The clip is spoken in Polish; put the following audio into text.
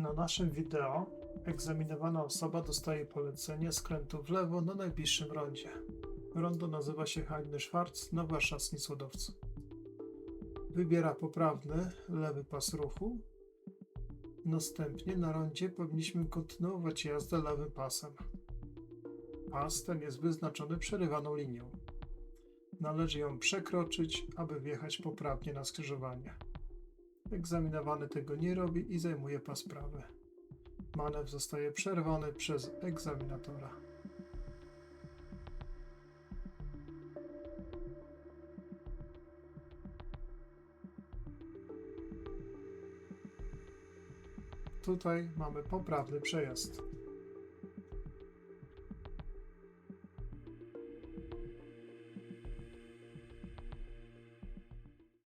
Na naszym wideo egzaminowana osoba dostaje polecenie skrętu w lewo na najbliższym rondzie. Rondo nazywa się Heine Schwarz na warszawskim Słodowcu. Wybiera poprawny lewy pas ruchu. Następnie na rondzie powinniśmy kontynuować jazdę lewym pasem. Pas ten jest wyznaczony przerywaną linią. Należy ją przekroczyć, aby wjechać poprawnie na skrzyżowanie. Egzaminowany tego nie robi i zajmuje pas prawy. Manewr zostaje przerwany przez egzaminatora. Tutaj mamy poprawny przejazd.